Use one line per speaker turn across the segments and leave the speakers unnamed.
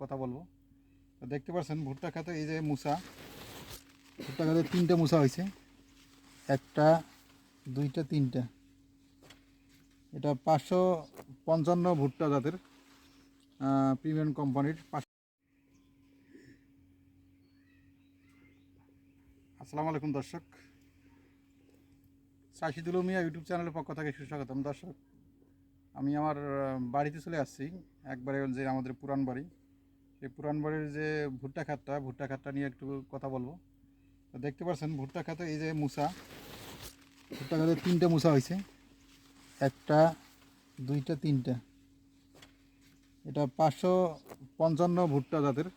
কথা বলব। দেখতে পাচ্ছেন, ভুট্টা খাতে এই যে মুসা, ভুট্টা খাতে তিনটে মুসা হয়েছে। একটা, দুইটা, তিনটা। এটা পাঁচশো পঞ্চান্ন ভুট্টা জাতের প্রিমিয়াম কোম্পানির আসসালামু আলাইকুম দর্শক। সাশিদুল মিয়া ইউটিউব চ্যানেলের পক্ষ থেকে সুস্বাগতম। দর্শক, আমি আমার বাড়িতে চলে আসছি। একবারে যে আমাদের পুরান বাড়ি। সেই পুরান বাড়ির যে ভুট্টা খাতটা ভুট্টা খাতটা নিয়ে একটু কথা বলব। দেখতে পাচ্ছেন, ভুট্টা খাতে এই যে মুসা, ভুট্টা খাতে তিনটে মুসা হয়েছে। একটা, দুইটা, তিনটা। এটা পাঁচশো পঞ্চান্ন ভুট্টা জাতের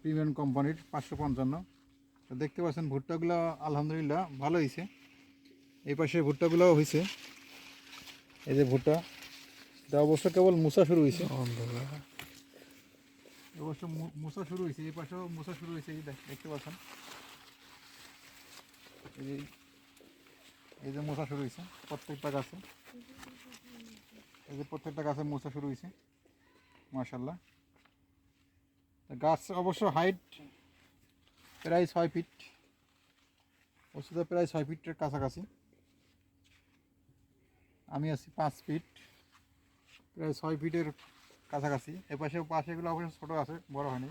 প্রিমিয়াম কোম্পানির পাঁচশো পঞ্চান্ন। দেখতে পাচ্ছেন, ভুট্টাগুলো আলহামদুলিল্লাহ ভালো হয়েছে। এই পাশে ভুট্টাগুলোও হয়েছে। এই যে ভুট্টা, এটা অবশ্য কেবল মুসা শুরু হয়েছে। অবশ্য মুসা শুরু হয়েছে, এই পাশেও মুসা শুরু হয়েছে, এই দেখ- দেখতে পাচ্ছেন। এই যে এই যে মুসা শুরু হয়েছে, প্রত্যেকটা গাছে। এই যে প্রত্যেকটা গাছে মুসা শুরু হয়েছে মার্শাল্লাহ গাছ অবশ্য হাইট প্রায় ছয় ফিট ওষুধে প্রায় ছয় ফিটের কাছাকাছি। আমি আছি পাঁচ ফিট প্রায় ছয় ফিটের কাছাকাছি। এ পাশে পাশেগুলো অবশ্য ছোটো আছে, বড় হয়নি।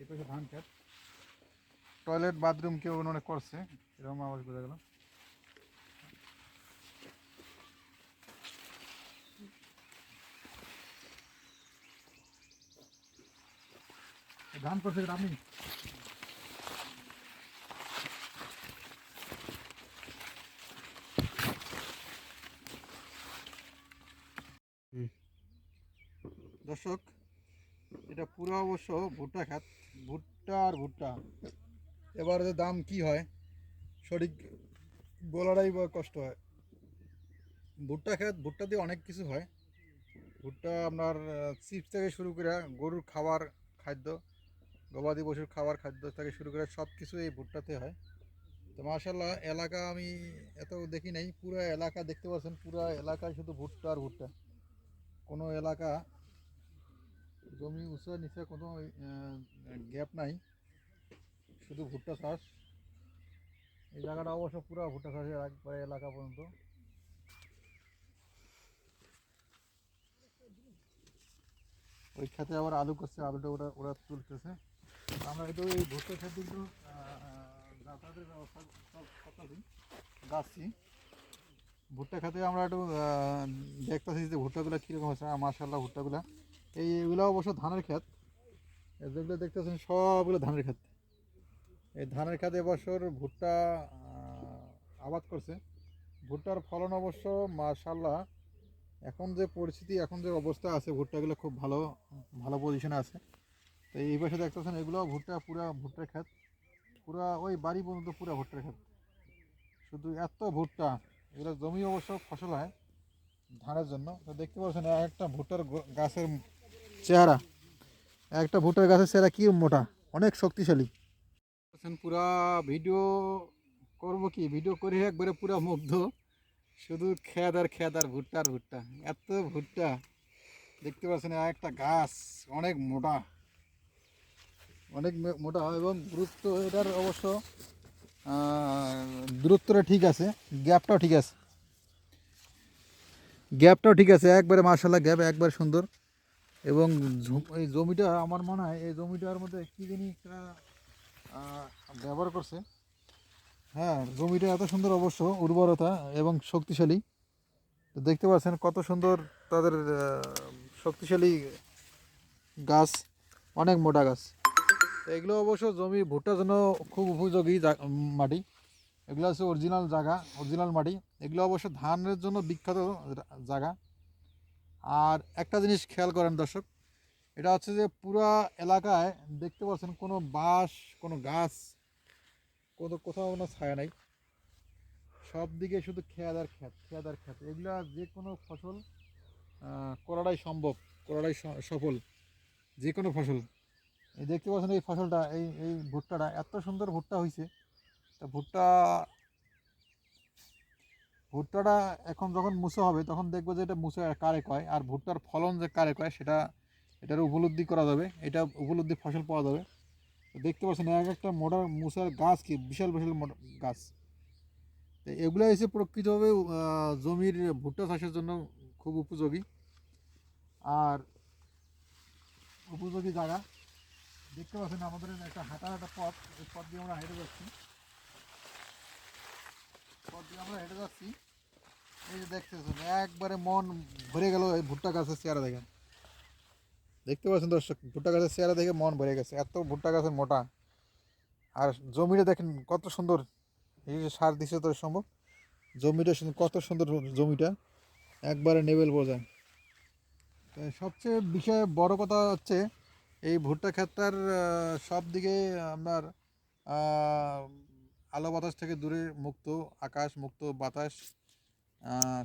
এই পাশে ধান খেত টয়লেট, বাথরুম কেউ অনেক করছে, এরকম আওয়াজ বোঝা গেল। ধান করছে আপনি? দর্শক, এটা পুরো অবশ্য ভুট্টা খাত, ভুট্টা আর ভুট্টা। এবার দাম কি হয়, সঠিক বলাটাই কষ্ট হয়। ভুট্টা খাত, ভুট্টা দিয়ে অনেক কিছু হয়। ভুট্টা আপনার চিপস থেকে শুরু করে গরুর খাবার খাদ্য, গবাদি পশুর খাবার খাদ্য থেকে শুরু করে সব কিছু এই ভুট্টাতে হয়। তো মার্শাল্লাহ এলাকা আমি এত দেখি নাই, পুরো এলাকা দেখতে পাচ্ছেন, পুরো এলাকায় শুধু ভুট্টা আর ভুট্টা। কোনো এলাকা জমি উঁচু নিচে কোনো গ্যাপ নাই। শুধু ভুট্টা চাষ। এই জায়গাটা অবশ্য পুরো ভুট্টা চাষের একবারে এলাকা পর্যন্ত। ওই খেতে আবার আলু করছে, আলুটা ওরা ওরা তুলতেছে। আমরা একটু এই ভুট্টা খেতে একটু যাতায়াতের ব্যবস্থা যাচ্ছি ভুট্টা খেতে আমরা একটু দেখতেছি যে ভুট্টাগুলো কীরকম হচ্ছে মার্শাল্লাহ ভুট্টাগুলো। এই এগুলো অবশ্য ধানের এই যেগুলো দেখতেছেন সবগুলো ধানের ক্ষেত। এই ধানের ক্ষেত এবছর ভুট্টা আবাদ করছে। ভুট্টার ফলন অবশ্য মার্শাল্লাহ এখন যে পরিস্থিতি, এখন যে অবস্থা আছে, ভুট্টাগুলো খুব ভালো ভালো পজিশনে আছে। তো এই পাশে দেখতেছেন এগুলো ভুট্টা পুরা ভুট্টার ক্ষেত। পুরা ওই বাড়ি পর্যন্ত পুরা ভুট্টার ক্ষেত। শুধু এত ভুট্টা, এগুলো জমি অবশ্য ফসল হয় ধানের জন্য। তো দেখতে পাচ্ছেন এক একটা ভুট্টার গাছের চেহারা। একটা ভুট্টার গাছের চেহারা কি মোটা, অনেক শক্তিশালী। পুরা ভিডিও করব কি? ভিডিও করে একবারে পুরা মুগ্ধ। শুধু খেদ আর খেদ আর ভুট্টা আর ভুট্টা। এত ভুট্টা। দেখতে পাচ্ছেন এক একটা গাছ অনেক মোটা। অনেক মোটা এবং গুরুত্ব এটার অবশ্য দূরত্বটা ঠিক আছে, গ্যাপটাও ঠিক আছে। গ্যাপটাও ঠিক আছে, একবারে মার্শাল্লাহ গ্যাপ একবার সুন্দর। এবং এই জমিটা আমার মনে হয়, এই জমিটার মধ্যে কী জানি একটা ব্যবহার করছে। হ্যাঁ জমিটা এত সুন্দর অবশ্য, উর্বরতা এবং শক্তিশালী। তো দেখতে পাচ্ছেন কত সুন্দর তাদের শক্তিশালী গাছ, অনেক মোটা গাছ। তো এগুলো অবশ্য জমি ভুট্টার জন্য খুব উপযোগী মাটি। এগুলো হচ্ছে অরিজিনাল জায়গা, অরিজিনাল মাটি। এগুলো অবশ্য ধানের জন্য বিখ্যাত জায়গা। আর একটা জিনিস খেয়াল করেন দর্শক, এটা হচ্ছে যে পুরা এলাকায় দেখতে পাচ্ছেন কোনো বাঁশ, কোনো গাছ, কোনো কোথাও কোনো ছায়া নাই। সব দিকে শুধু খেয়াদ খেয়াদার খ্যাত খেয়াদার খ্যাত এগুলা যে কোনো ফসল করাটাই সম্ভব, করাটাই সফল, যে কোনো ফসল। এই দেখতে পাচ্ছেন এই ফসলটা, এই এই ভুট্টাটা, এত সুন্দর ভুট্টা হয়েছে তা ভুট্টা ভুট্টাটা এখন যখন মুসো হবে, তখন দেখব যে এটা মুসো কারে কয়, আর ভুট্টার ফলন যে কারে কয়, সেটা, এটার উপলব্ধি করা যাবে। এটা উপলব্ধি ফসল পাওয়া যাবে। দেখতে পাচ্ছেন, এক একটা মোটা মুসার গাছ কি? বিশাল বিশাল গাছ। তো এগুলো এসে প্রকৃতভাবে জমির ভুট্টা চাষের জন্য খুব উপযোগী। আর উপযোগী জায়গা। দেখতে পাচ্ছেন, আমাদের একটা হাঁটার একটা পথ। এই পথ দিয়ে আমরা হেঁটে যাচ্ছি। আমরা হেঁটে যাচ্ছি। এই যে দেখতেছেন একবারে মন ভরে গেল ভুট্টা গাছের চেহারা দেখেন। দেখতে পাচ্ছেন দর্শক ভুট্টা গাছের চেহারা দেখে মন ভরে গেছে এত ভুট্টা গাছের মোটা। আর জমিটা দেখেন কত সুন্দর এই যে সার দিছে তো সম্ভব। জমিটা কত সুন্দর জমিটা একবারে নেবেল বোঝায় সবচেয়ে বিষয় বড় কথা হচ্ছে এই ভুট্টা ক্ষেতটার আহ, সব দিকে আপনার আলো বাতাস থেকে দূরে মুক্ত, আকাশ মুক্ত, বাতাস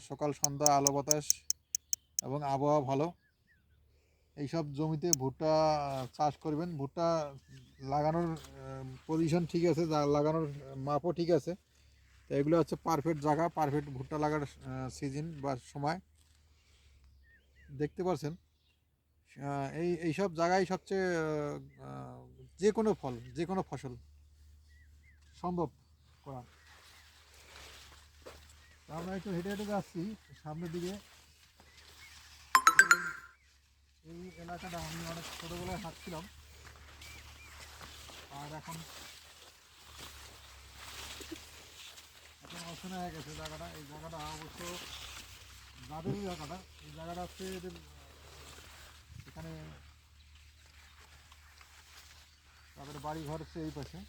সকাল, সন্ধ্যা, আলো বাতাস এবং আবহাওয়া ভালো। এইসব জমিতে ভুট্টা চাষ করবেন। ভুট্টা লাগানোর পজিশন ঠিক আছে লাগানোর মাপও ঠিক আছে। তো এগুলো হচ্ছে পারফেক্ট জায়গা পারফেক্ট ভুট্টা লাগার সিজন বা সময়। দেখতে পাচ্ছেন এই, এইসব জায়গায় সবচেয়ে যে কোনো ফল, যে কোনো ফসল। সম্ভব করা আমরা একটু হেঁটে হেঁটে যাচ্ছি, সামনের দিকে। এই এলাকাটা আমি অনেক ছোটোবেলায় হাঁটছিলাম। আর এখন এখন অচেনা হয়ে গেছে জায়গাটা। এই জায়গাটা অবশ্য যাদের জায়গাটা। এই জায়গাটা হচ্ছে এখানে তাদের বাড়ি ঘর হচ্ছে এই পাশে।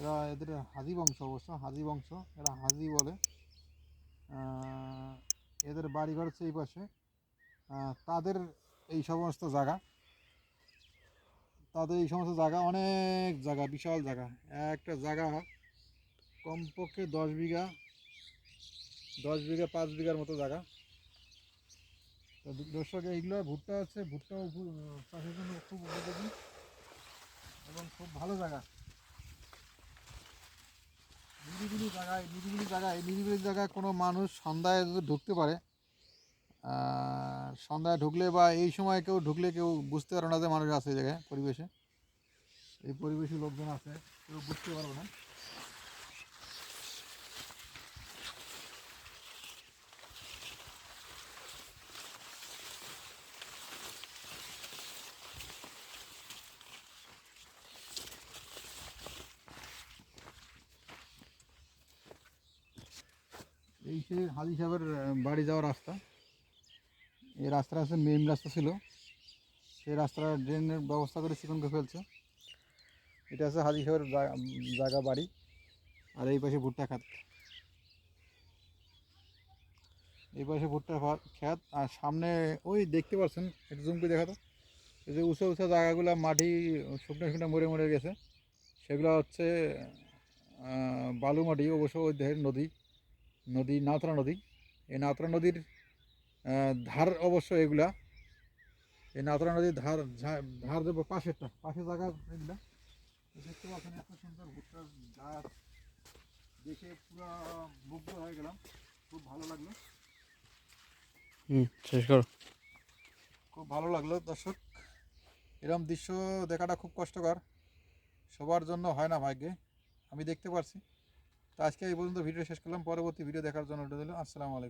এরা এদের হাজি বংশ অবশ্য হাজি বংশ, এরা হাজি বলে। এদের বাড়ি ঘর হচ্ছে এই পাশে। তাদের এই সমস্ত জায়গা। তাদের এই সমস্ত জায়গা অনেক জায়গা, বিশাল জায়গা। একটা জায়গা কমপক্ষে দশ বিঘা দশ বিঘা, পাঁচ বিঘার মতো জায়গা। তো দর্শক, এইগুলো ভুট্টা আছে ভুট্টা চাষের জন্য খুব উপযোগী এবং খুব ভালো জায়গা। নিরিবিলি জায়গায় নিরিবিলি জায়গায় নিরিবিলি জায়গায় কোনো মানুষ সন্ধ্যায় ঢুকতে পারে। সন্ধ্যায় ঢুকলে বা এই সময় কেউ ঢুকলে কেউ বুঝতে পারবে না যে মানুষ আছে এই জায়গায়, পরিবেশে। এই পরিবেশে লোকজন আছে, কেউ বুঝতে পারবে না। এই সে হাজি সাহেবের বাড়ি যাওয়ার রাস্তা। এই রাস্তাটা আছে মেন রাস্তা ছিল। সেই রাস্তাটা ড্রেনের ব্যবস্থা করে চিকনকে ফেলছে। এটা আছে হাজি সাহেবের জায়গা বাড়ি। আর এই পাশে ভুট্টা খাত এই পাশে ভুট্টা ক্ষেত। আর সামনে ওই দেখতে পাচ্ছেন একটু জুম করে দেখা তো এই যে উঁচু উঁচু জায়গাগুলো মাটি শুকনো শুকনো মরে মরে গেছে। সেগুলো হচ্ছে বালু মাটি অবশ্য ওই দেহের নদী। নদী নাতরা নদী। এই নাতরা নদীর ধার অবশ্য এগুলা। এই নাতরা নদীর ধার ধার দেবো পাশেরটা পাশের জায়গা এগুলা। দেখতে পাচ্ছেন এত সুন্দর ভুট্টার গাছ দেখে পুরো মুগ্ধ হয়ে গেলাম। খুব ভালো লাগল।
হুম শেষ করো।
খুব ভালো লাগল দর্শক। এরকম দৃশ্য দেখাটা খুব কষ্টকর। সবার জন্য হয় না ভাগ্যে। আমি দেখতে পারছি। তো আজকে এই পর্যন্ত ভিডিও শেষ করলাম। পরবর্তী ভিডিও দেখার জন্য আসসালামু আলাইকুম।